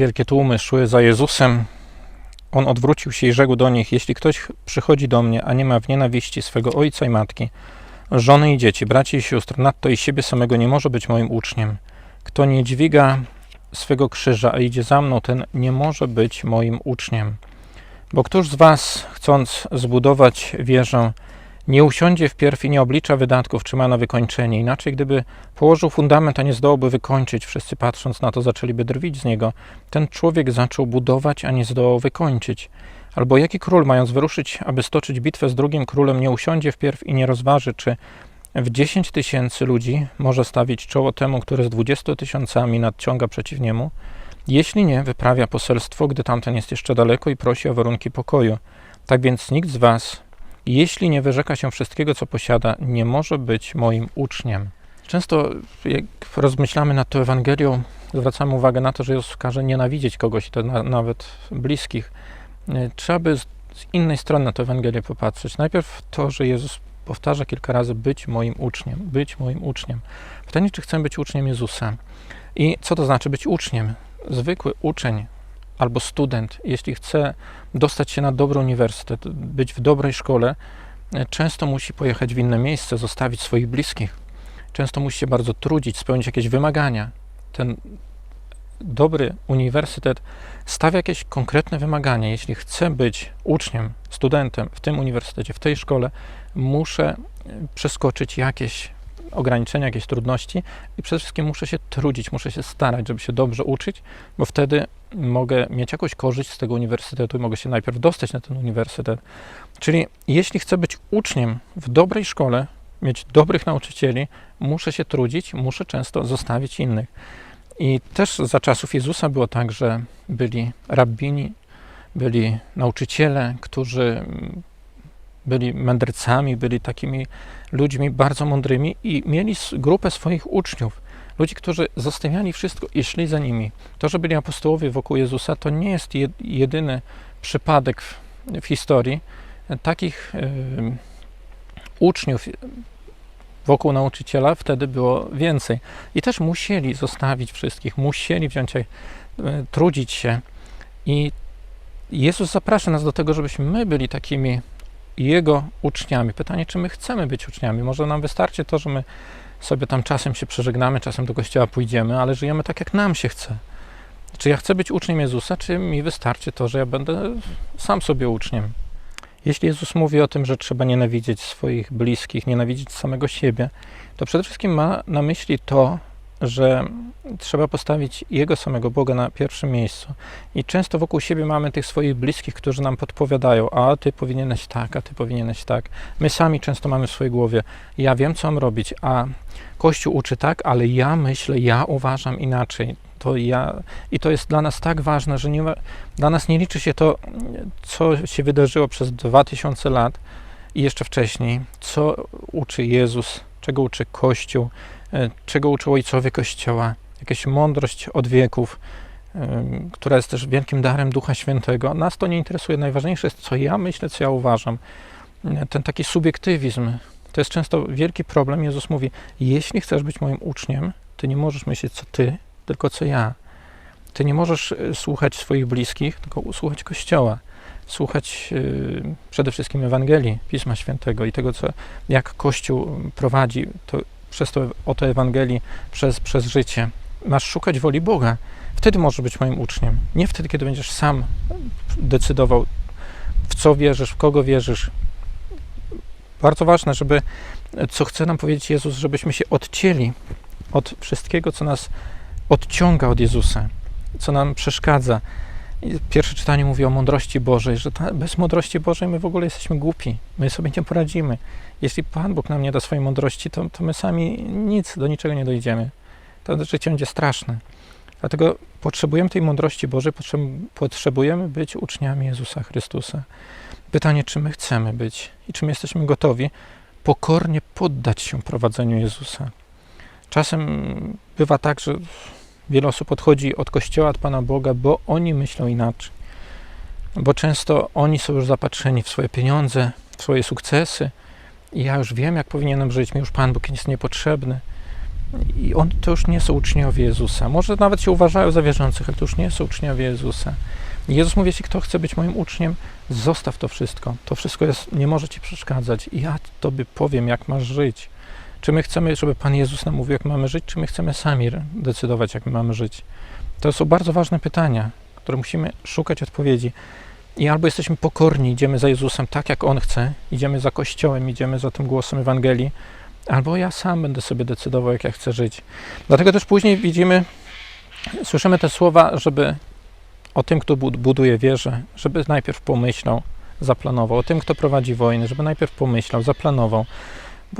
wielkie tłumy szły za Jezusem, on odwrócił się i rzekł do nich: Jeśli ktoś przychodzi do mnie, a nie ma w nienawiści swego ojca i matki, żony i dzieci, braci i sióstr, nadto i siebie samego nie może być moim uczniem. Kto nie dźwiga swego krzyża, a idzie za mną, ten nie może być moim uczniem. Bo któż z was, chcąc zbudować wieżę, nie usiądzie wpierw i nie oblicza wydatków, czy ma na wykończenie. Inaczej, gdyby położył fundament, a nie zdołałby wykończyć, wszyscy patrząc na to zaczęliby drwić z niego. Ten człowiek zaczął budować, a nie zdołał wykończyć. Albo jaki król, mając wyruszyć, aby stoczyć bitwę z drugim królem, nie usiądzie wpierw i nie rozważy, czy w 10 tysięcy ludzi może stawić czoło temu, który z 20 tysiącami nadciąga przeciw niemu? Jeśli nie, wyprawia poselstwo, gdy tamten jest jeszcze daleko i prosi o warunki pokoju. Tak więc nikt z was, jeśli nie wyrzeka się wszystkiego, co posiada, nie może być moim uczniem. Często, jak rozmyślamy nad tą Ewangelią, zwracamy uwagę na to, że Jezus każe nienawidzieć kogoś, to na, nawet bliskich. Trzeba by z, z innej strony na tę Ewangelię popatrzeć. Najpierw to, że Jezus powtarza kilka razy być moim uczniem, być moim uczniem. Pytanie, czy chcę być uczniem Jezusa? I co to znaczy być uczniem? Zwykły uczeń albo student, jeśli chce dostać się na dobry uniwersytet, być w dobrej szkole, często musi pojechać w inne miejsce, zostawić swoich bliskich. Często musi się bardzo trudzić, spełnić jakieś wymagania. Ten dobry uniwersytet stawia jakieś konkretne wymagania. Jeśli chcę być uczniem, studentem w tym uniwersytecie, w tej szkole, muszę przeskoczyć jakieś ograniczenia, jakieś trudności i przede wszystkim muszę się trudzić, muszę się starać, żeby się dobrze uczyć, bo wtedy mogę mieć jakąś korzyść z tego uniwersytetu i mogę się najpierw dostać na ten uniwersytet. Czyli jeśli chcę być uczniem w dobrej szkole, mieć dobrych nauczycieli, muszę się trudzić, muszę często zostawić innych. I też za czasów Jezusa było tak, że byli rabbini, byli nauczyciele, którzy byli mędrcami, byli takimi ludźmi bardzo mądrymi i mieli grupę swoich uczniów. Ludzi, którzy zostawiali wszystko i szli za nimi. To, że byli apostołowie wokół Jezusa, to nie jest jedyny przypadek w, historii. Takich uczniów wokół nauczyciela wtedy było więcej. I też musieli zostawić wszystkich, musieli wziąć, y, trudzić się. I Jezus zaprasza nas do tego, żebyśmy my byli takimi Jego uczniami. Pytanie, czy my chcemy być uczniami? Może nam wystarczy to, że my sobie tam czasem się przeżegnamy, czasem do kościoła pójdziemy, ale żyjemy tak, jak nam się chce. Czy ja chcę być uczniem Jezusa, czy mi wystarczy to, że ja będę sam sobie uczniem? Jeśli Jezus mówi o tym, że trzeba nienawidzieć swoich bliskich, nienawidzić samego siebie, to przede wszystkim ma na myśli to, że trzeba postawić Jego samego Boga na pierwszym miejscu. I często wokół siebie mamy tych swoich bliskich, którzy nam podpowiadają, a ty powinieneś tak, a ty powinieneś tak. My sami często mamy w swojej głowie, ja wiem, co mam robić, a Kościół uczy tak, ale ja myślę, ja uważam inaczej. To ja, I to jest dla nas tak ważne, że nie, dla nas nie liczy się to, co się wydarzyło przez 2000 lat i jeszcze wcześniej, co uczy Jezus, czego uczy Kościół, czego uczył ojcowie Kościoła, jakaś mądrość od wieków, e, która jest też wielkim darem Ducha Świętego. Nas to nie interesuje. Najważniejsze jest, co ja myślę, co ja uważam. E, ten taki subiektywizm to jest często wielki problem. Jezus mówi: Jeśli chcesz być moim uczniem, ty nie możesz myśleć, co ty, tylko co ja. Ty nie możesz słuchać swoich bliskich, tylko słuchać Kościoła. Słuchać przede wszystkim Ewangelii, Pisma Świętego i tego, co, jak Kościół prowadzi. To przez to, oto Ewangelii, przez, przez życie. Masz szukać woli Boga. Wtedy możesz być moim uczniem. Nie wtedy, kiedy będziesz sam decydował, w co wierzysz, w kogo wierzysz. Bardzo ważne, żeby, co chce nam powiedzieć Jezus, żebyśmy się odcięli od wszystkiego, co nas odciąga od Jezusa, co nam przeszkadza. Pierwsze czytanie mówi o mądrości Bożej, że ta, bez mądrości Bożej my w ogóle jesteśmy głupi, my sobie nie poradzimy. Jeśli Pan Bóg nam nie da swojej mądrości, to, to my sami nic, do niczego nie dojdziemy. To życie będzie straszne. Dlatego potrzebujemy tej mądrości Bożej, potrzebujemy być uczniami Jezusa Chrystusa. Pytanie, czy my chcemy być i czy my jesteśmy gotowi pokornie poddać się prowadzeniu Jezusa. Czasem bywa tak, że wiele osób odchodzi od Kościoła, od Pana Boga, bo oni myślą inaczej. Bo często oni są już zapatrzeni w swoje pieniądze, w swoje sukcesy, i ja już wiem, jak powinienem żyć, mi już Pan Bóg jest niepotrzebny. I on to już nie są uczniowie Jezusa. Może nawet się uważają za wierzących, ale to już nie są uczniowie Jezusa. Jezus mówi, jeśli kto chce być moim uczniem, zostaw to wszystko. To wszystko jest, nie może ci przeszkadzać. I ja tobie powiem, jak masz żyć. Czy my chcemy, żeby Pan Jezus nam mówił, jak mamy żyć, czy my chcemy sami decydować, jak my mamy żyć? To są bardzo ważne pytania, które musimy szukać odpowiedzi. I albo jesteśmy pokorni, idziemy za Jezusem tak, jak On chce, idziemy za Kościołem, idziemy za tym głosem Ewangelii, albo ja sam będę sobie decydował, jak ja chcę żyć. Dlatego też później widzimy, słyszymy te słowa, żeby o tym, kto bud- buduje wieżę, żeby najpierw pomyślał, zaplanował, o tym, kto prowadzi wojny, żeby najpierw pomyślał, zaplanował.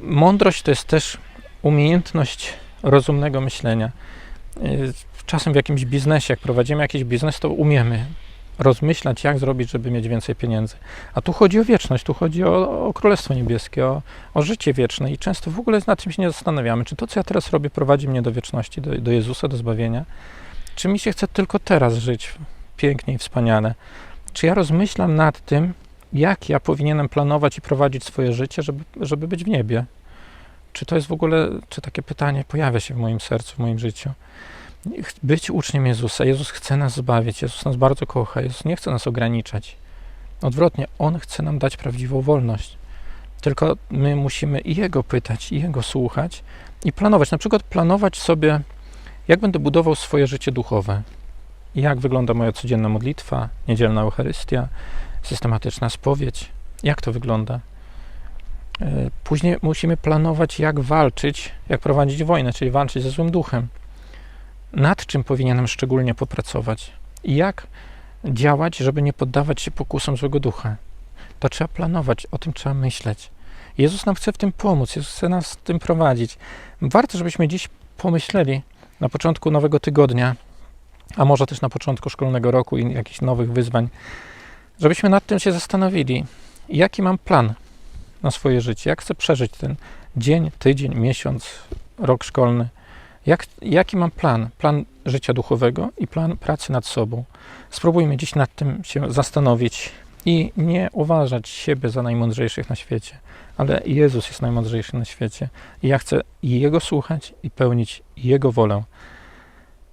Mądrość to jest też umiejętność rozumnego myślenia. Y, Czasem w jakimś biznesie, jak prowadzimy jakiś biznes, to umiemy rozmyślać, jak zrobić, żeby mieć więcej pieniędzy. A tu chodzi o wieczność, tu chodzi o, o Królestwo Niebieskie, o, o życie wieczne i często w ogóle nad tym się nie zastanawiamy, czy to, co ja teraz robię, prowadzi mnie do wieczności, do, do Jezusa, do zbawienia, czy mi się chce tylko teraz żyć pięknie i wspaniale. Czy ja rozmyślam nad tym, jak ja powinienem planować i prowadzić swoje życie, żeby, żeby być w niebie? Czy to jest w ogóle, czy takie pytanie pojawia się w moim sercu, w moim życiu? Być uczniem Jezusa. Jezus chce nas zbawić, Jezus nas bardzo kocha, Jezus nie chce nas ograniczać. Odwrotnie, On chce nam dać prawdziwą wolność. Tylko my musimy i Jego pytać, i Jego słuchać i planować. Na przykład planować sobie, jak będę budował swoje życie duchowe. Jak wygląda moja codzienna modlitwa, niedzielna Eucharystia, systematyczna spowiedź. Jak to wygląda? E, Później musimy planować, jak walczyć, jak prowadzić wojnę, czyli walczyć ze złym duchem. Nad czym powinienem szczególnie popracować i jak działać, żeby nie poddawać się pokusom złego ducha. To trzeba planować, o tym trzeba myśleć. Jezus nam chce w tym pomóc, Jezus chce nas w tym prowadzić. Warto, żebyśmy dziś pomyśleli na początku nowego tygodnia, a może też na początku szkolnego roku i jakichś nowych wyzwań, żebyśmy nad tym się zastanowili, jaki mam plan na swoje życie, jak chcę przeżyć ten dzień, tydzień, miesiąc, rok szkolny. Jak, jaki mam plan? Plan życia duchowego i plan pracy nad sobą. Spróbujmy dziś nad tym się zastanowić i nie uważać siebie za najmądrzejszych na świecie, ale Jezus jest najmądrzejszy na świecie i ja chcę Jego słuchać i pełnić Jego wolę.